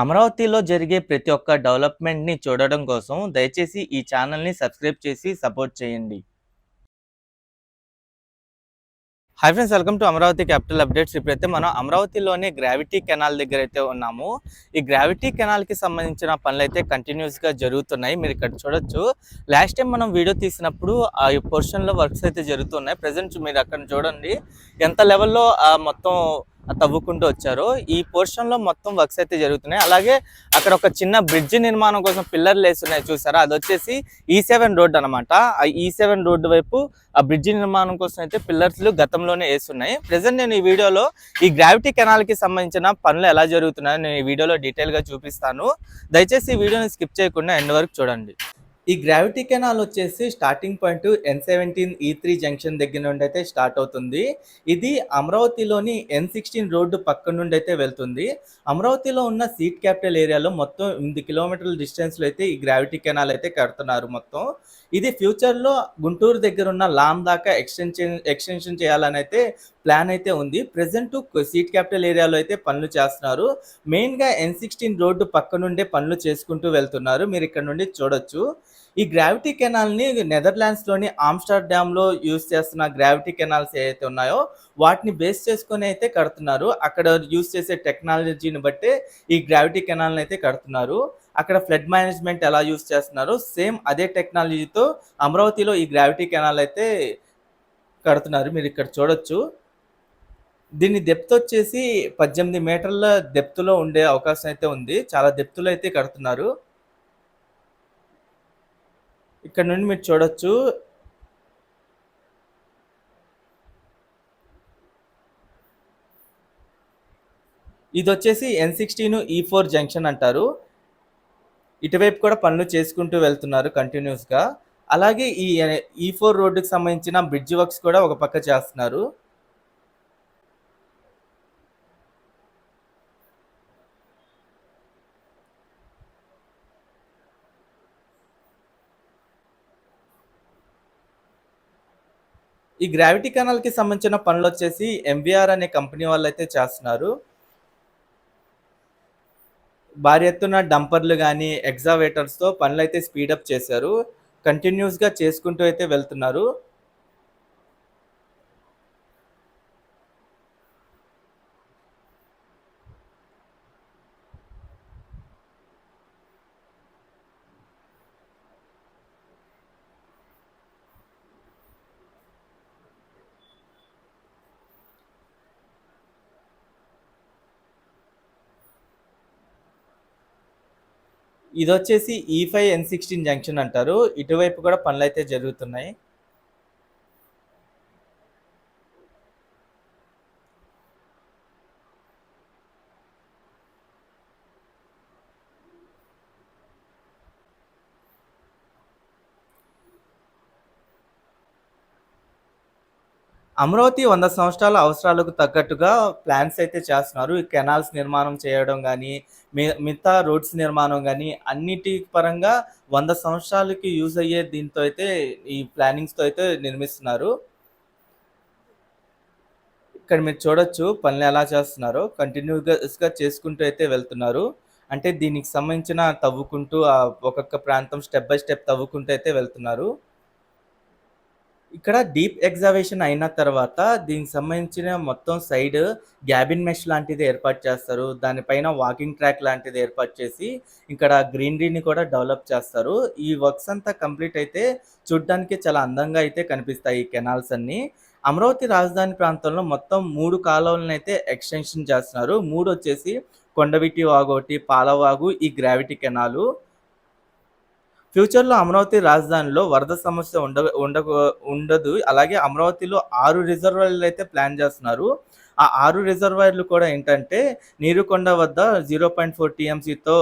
అమరావతిలో జరిగే ప్రతి ఒక్క డెవలప్మెంట్‌ని చూడడం కోసం దయచేసి ఈ ఛానల్‌ని సబ్స్క్రైబ్ చేసి సపోర్ట్ చేయండి. Hi friends welcome to Amaravati capital updates ఇప్పుడైతే మనం అమరావతిలోనే గ్రావిటీ కెనాల్ దగ్గర అయితే ఉన్నాము. ఈ గ్రావిటీ కెనాల్కి సంబంధించిన పనులు అయితే కంటిన్యూస్గా జరుగుతున్నాయి. మీరు ఇక్కడ చూడొచ్చు. లాస్ట్ టైం మనం వీడియో తీసినప్పుడు ఆ పోర్షన్లో వర్క్స్ అయితే జరుగుతున్నాయి. ప్రజెంట్ మీరు అక్కడ చూడండి. ఎంత లెవెల్లో మొత్తం తవ్వుకుంటూ వచ్చారు. ఈ పోర్షన్లో మొత్తం వర్క్స్ అయితే జరుగుతున్నాయి. అలాగే అక్కడ ఒక చిన్న బ్రిడ్జ్ నిర్మాణం కోసం పిల్లర్లు వేస్తున్నాయి చూసారా? అది వచ్చేసి e ఈ సెవెన్ రోడ్ అనమాట ఆ e ఈ సెవెన్ రోడ్డు వైపు ఆ బ్రిడ్జ్ నిర్మాణం కోసం అయితే పిల్లర్స్ గతంలోనే వేస్తున్నాయి. ప్రజెంట్ నేను ఈ వీడియోలో ఈ గ్రావిటీ కెనాల్కి సంబంధించిన పనులు ఎలా జరుగుతున్నాయో నేను ఈ వీడియోలో డీటెయిల్గా చూపిస్తాను. దయచేసి ఈ వీడియోని స్కిప్ చేయకుండా ఎండ్ వరకు చూడండి. ఈ గ్రావిటీ కెనాల్ వచ్చేసి starting point N seventeen E three junction దగ్గర నుండి అయితే స్టార్ట్ అవుతుంది. ఇది అమరావతిలోని ఎన్ సిక్స్టీన్ రోడ్డు పక్క నుండి అయితే వెళ్తుంది. అమరావతిలో ఉన్న సీట్ క్యాపిటల్ ఏరియాలో మొత్తం ఎనిమిది కిలోమీటర్ల డిస్టెన్స్లో అయితే ఈ గ్రావిటీ కెనాల్ అయితే కడుతున్నారు మొత్తం. ఇది ఫ్యూచర్లో గుంటూరు దగ్గర ఉన్న లామ్ దాకా ఎక్స్టెన్షన్ ఎక్స్టెన్షన్ చేయాలని అయితే ప్లాన్ అయితే ఉంది. ప్రజెంట్ సీట్ క్యాపిటల్ ఏరియాలో అయితే పనులు చేస్తున్నారు. మెయిన్గా ఎన్ సిక్స్టీన్ రోడ్డు పక్క నుండే పనులు చేసుకుంటూ వెళ్తున్నారు. మీరు ఇక్కడ నుండి చూడొచ్చు. ఈ గ్రావిటీ కెనాల్ని నెదర్లాండ్స్లోని ఆమ్స్టర్డామ్లో యూస్ చేస్తున్న గ్రావిటీ కెనాల్స్ ఏవైతే ఉన్నాయో వాటిని బేస్ చేసుకొని అయితే కడుతున్నారు. అక్కడ యూస్ చేసే టెక్నాలజీని బట్టే ఈ గ్రావిటీ కెనాల్ని అయితే కడుతున్నారు. అక్కడ ఫ్లడ్ మేనేజ్మెంట్ ఎలా యూస్ చేస్తున్నారు సేమ్ అదే టెక్నాలజీతో అమరావతిలో ఈ గ్రావిటీ కెనాల్ అయితే కడుతున్నారు. మీరు ఇక్కడ చూడొచ్చు. దీని డెప్త్ వచ్చేసి పద్దెనిమిది మీటర్ల డెప్త్లో ఉండే అవకాశం అయితే ఉంది. చాలా డెప్త్లో అయితే కడుతున్నారు. ఇక్కడ నుండి మీరు చూడొచ్చు. ఇది వచ్చేసి N sixteen E four junction అంటారు. ఇటువైపు కూడా పనులు చేసుకుంటూ వెళ్తున్నారు కంటిన్యూస్గా అలాగే ఈ e ఈ ఫోర్ రోడ్డుకి సంబంధించిన బ్రిడ్జ్ వర్క్స్ కూడా ఒక పక్క చేస్తున్నారు. ఈ గ్రావిటీ కెనాల్కి సంబంధించిన పనులు వచ్చేసి ఎంవిఆర్ అనే కంపెనీ వాళ్ళు అయితే చేస్తున్నారు. భారీ ఎత్తున డంపర్లు కానీ ఎగ్జావేటర్స్తో పనులు అయితే స్పీడప్ చేశారు. కంటిన్యూస్గా చేసుకుంటూ అయితే వెళ్తున్నారు. ఇది వచ్చేసి ఈ ఫైవ్ ఎన్ సిక్స్టీన్ జంక్షన్ అంటారు. ఇటువైపు కూడా పనులు అయితే జరుగుతున్నాయి. అమరావతి వంద సంవత్సరాల అవసరాలకు తగ్గట్టుగా ప్లాన్స్ అయితే చేస్తున్నారు. ఈ కెనాల్స్ నిర్మాణం చేయడం కానీ మిగతా రోడ్స్ నిర్మాణం కానీ అన్నిటి పరంగా వంద సంవత్సరాలకి యూజ్ అయ్యే దీంతో అయితే ఈ ప్లానింగ్స్తో అయితే నిర్మిస్తున్నారు. ఇక్కడ మీరు చూడొచ్చు పనులు ఎలా చేస్తున్నారో. కంటిన్యూస్గా చేసుకుంటూ అయితే వెళ్తున్నారు. అంటే దీనికి సంబంధించిన తవ్వుకుంటూ ఒక్కొక్క ప్రాంతం స్టెప్ బై స్టెప్ తవ్వుకుంటూ అయితే వెళ్తున్నారు. ఇక్కడ డీప్ ఎగ్జావేషన్ అయిన తర్వాత దీనికి సంబంధించిన మొత్తం సైడ్ గ్యాబిన్ మెష్ లాంటిది ఏర్పాటు చేస్తారు. దానిపైన వాకింగ్ ట్రాక్ లాంటిది ఏర్పాటు చేసి ఇక్కడ గ్రీనరీని కూడా డెవలప్ చేస్తారు. ఈ వర్క్స్ అంతా కంప్లీట్ అయితే చూడ్డానికి చాలా అందంగా అయితే కనిపిస్తాయి ఈ కెనాల్స్ అన్ని. అమరావతి రాజధాని ప్రాంతంలో మొత్తం మూడు కాలువలను అయితే ఎక్స్టెన్షన్ చేస్తున్నారు. మూడు వచ్చేసి కొండవిటి వాగు ఒకటి పాలవాగు ఈ గ్రావిటీ కెనాలు ఫ్యూచర్లో అమరావతి రాజధానిలో వరద సమస్య ఉండ ఉండ ఉండదు. అలాగే అమరావతిలో ఆరు రిజర్వాయర్లు అయితే ప్లాన్ చేస్తున్నారు. ఆ ఆరు రిజర్వాయర్లు కూడా ఏంటంటే నీరుకొండ వద్ద జీరో పాయింట్ ఫోర్ టీఎంసీతో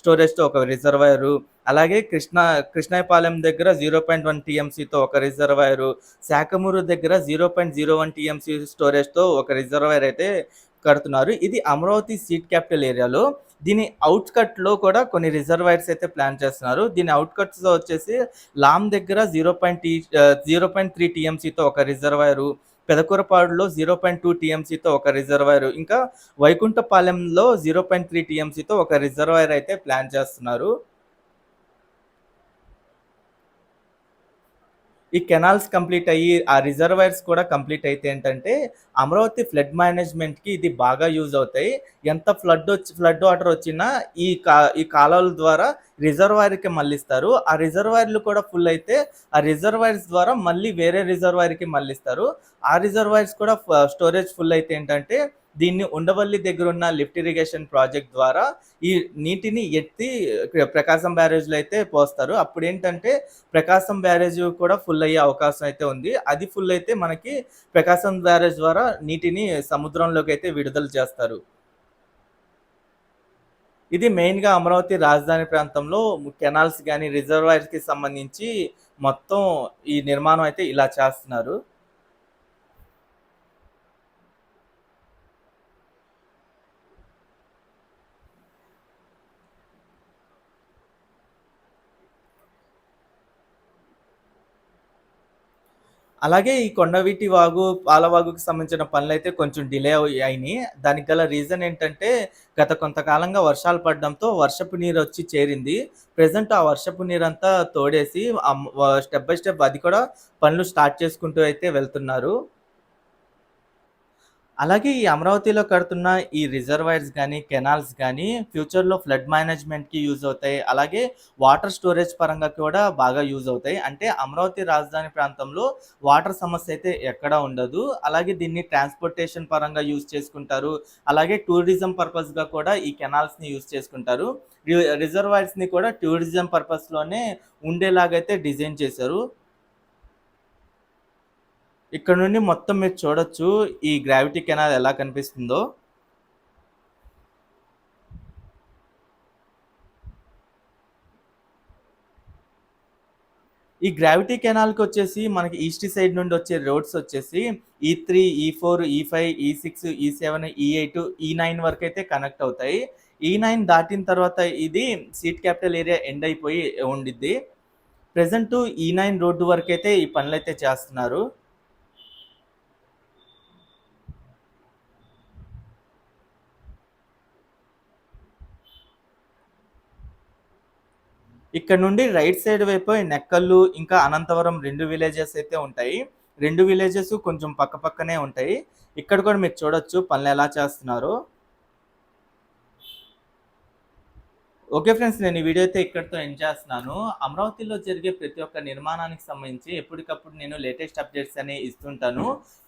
స్టోరేజ్తో ఒక రిజర్వాయరు అలాగే కృష్ణ కృష్ణాయపాలెం దగ్గర జీరో పాయింట్ వన్ టీఎంసీతో ఒక రిజర్వాయరు శాఖమూరు దగ్గర zero point zero one TMC స్టోరేజ్తో ఒక రిజర్వాయర్ అయితే కడుతున్నారు. ఇది అమరావతి సీట్ క్యాపిటల్ ఏరియాలో దీని అవుట్కట్లో కూడా కొన్ని రిజర్వాయర్స్ అయితే ప్లాన్ చేస్తున్నారు. దీని అవుట్కట్స్లో వచ్చేసి లామ్ దగ్గర జీరో పాయింట్ టీ జీరో పాయింట్ త్రీ టీఎంసీతో ఒక రిజర్వాయరు పెదకూరపాడులో జీరో పాయింట్ టూ టీఎంసీతో ఒక రిజర్వాయర్ ఇంకా వైకుంఠపాలెంలో జీరో పాయింట్ త్రీ టీఎంసీతో ఒక రిజర్వాయర్ అయితే ప్లాన్ చేస్తున్నారు. ఈ కెనాల్స్ కంప్లీట్ అయ్యి ఆ రిజర్వాయర్స్ కూడా కంప్లీట్ అయితే ఏంటంటే అమరావతి ఫ్లడ్ మేనేజ్మెంట్కి ఇది బాగా యూజ్ అవుతాయి. ఎంత ఫ్లడ్ వచ్చి ఫ్లడ్ వాటర్ వచ్చినా ఈ కా ఈ కాలువల ద్వారా రిజర్వాయర్కి మళ్ళిస్తారు. ఆ రిజర్వాయర్లు కూడా ఫుల్ అయితే ఆ రిజర్వాయర్స్ ద్వారా మళ్ళీ వేరే రిజర్వాయర్కి మళ్ళిస్తారు. ఆ రిజర్వాయర్స్ కూడా స్టోరేజ్ ఫుల్ అయితే ఏంటంటే దీన్ని ఉండవల్లి దగ్గర ఉన్న లిఫ్ట్ ఇరిగేషన్ ప్రాజెక్ట్ ద్వారా ఈ నీటిని ఎత్తి ప్రకాశం బ్యారేజ్లో అయితే పోస్తారు. అప్పుడు ఏంటంటే ప్రకాశం బ్యారేజ్ కూడా ఫుల్ అయ్యే అవకాశం అయితే ఉంది. అది ఫుల్ అయితే మనకి ప్రకాశం బ్యారేజ్ ద్వారా నీటిని సముద్రంలోకి అయితే విడుదల చేస్తారు. ఇది మెయిన్గా అమరావతి రాజధాని ప్రాంతంలో కెనాల్స్ కానీ రిజర్వాయర్స్కి సంబంధించి మొత్తం ఈ నిర్మాణం అయితే ఇలా చేస్తున్నారు. అలాగే ఈ కొండవీటి వాగు పాలవాగుకి సంబంధించిన పనులు అయితే కొంచెం డిలే అయినాయి. దానికి గల రీజన్ ఏంటంటే గత కొంతకాలంగా వర్షాలు పడడంతో వర్షపు నీరు వచ్చి చేరింది. ప్రజెంట్ ఆ వర్షపు నీరు అంతా తోడేసి స్టెప్ బై స్టెప్ అది కూడా పనులు స్టార్ట్ చేసుకుంటూ అయితే వెళ్తున్నారు. అలాగే ఈ అమరావతిలో కడుతున్న ఈ రిజర్వాయర్స్ కానీ కెనాల్స్ కానీ ఫ్యూచర్లో ఫ్లడ్ మేనేజ్మెంట్కి యూజ్ అవుతాయి. అలాగే వాటర్ స్టోరేజ్ పరంగా కూడా బాగా యూజ్ అవుతాయి. అంటే అమరావతి రాజధాని ప్రాంతంలో వాటర్ సమస్య అయితే ఎక్కడా ఉండదు. అలాగే దీన్ని ట్రాన్స్పోర్టేషన్ పరంగా యూజ్ చేసుకుంటారు. అలాగే టూరిజం పర్పస్గా కూడా ఈ కెనాల్స్ని యూజ్ చేసుకుంటారు. రిజర్వాయర్స్ని కూడా టూరిజం పర్పస్లోనే ఉండేలాగైతే డిజైన్ చేశారు. ఇక్కడ నుండి మొత్తం మీరు చూడొచ్చు ఈ గ్రావిటీ కెనాల్ ఎలా కనిపిస్తుందో. ఈ గ్రావిటీ కెనాల్కి వచ్చేసి మనకి ఈస్ట్ సైడ్ నుండి వచ్చే రోడ్స్ వచ్చేసి ఈ త్రీ ఈ ఫోర్ ఈ ఫైవ్ ఈ సిక్స్ ఈ సెవెన్ ఈ ఎయిట్ ఈ నైన్ వరకు అయితే కనెక్ట్ అవుతాయి. E ఈ నైన్ దాటిన తర్వాత ఇది సీట్ క్యాపిటల్ ఏరియా ఎండ్ అయిపోయి ఉండిద్ది. ప్రజెంట్ ఈ నైన్ రోడ్డు వరకు అయితే ఈ పనులు అయితే చేస్తున్నారు. ఇక్కడ నుండి రైట్ సైడ్ వైపు నెక్కల్లు ఇంకా అనంతవరం రెండు విలేజెస్ అయితే ఉంటాయి. రెండు విలేజెస్ కొంచెం పక్క పక్కనే ఉంటాయి. ఇక్కడ కూడా మీరు చూడొచ్చు పనులు ఎలా చేస్తున్నారో. ఓకే ఫ్రెండ్స్ నేను ఈ వీడియో అయితే ఇక్కడితో ఎండ్ చేస్తున్నాను. అమరావతిలో జరిగే ప్రతి ఒక్క నిర్మాణానికి సంబంధించి ఎప్పటికప్పుడు నేను లేటెస్ట్ అప్డేట్స్ అనేవి ఇస్తుంటాను.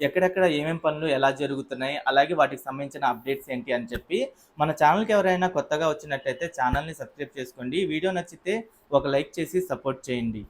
ఎక్కడెక్కడ ఏమేమి పనులు ఎలా జరుగుతున్నాయి అలాగే వాటికి సంబంధించిన అప్డేట్స్ ఏంటి అని చెప్పి మన ఛానల్కి ఎవరైనా కొత్తగా వచ్చినట్టయితే ఛానల్ని సబ్స్క్రైబ్ చేసుకోండి. వీడియో నచ్చితే ఒక లైక్ చేసి సపోర్ట్ చేయండి.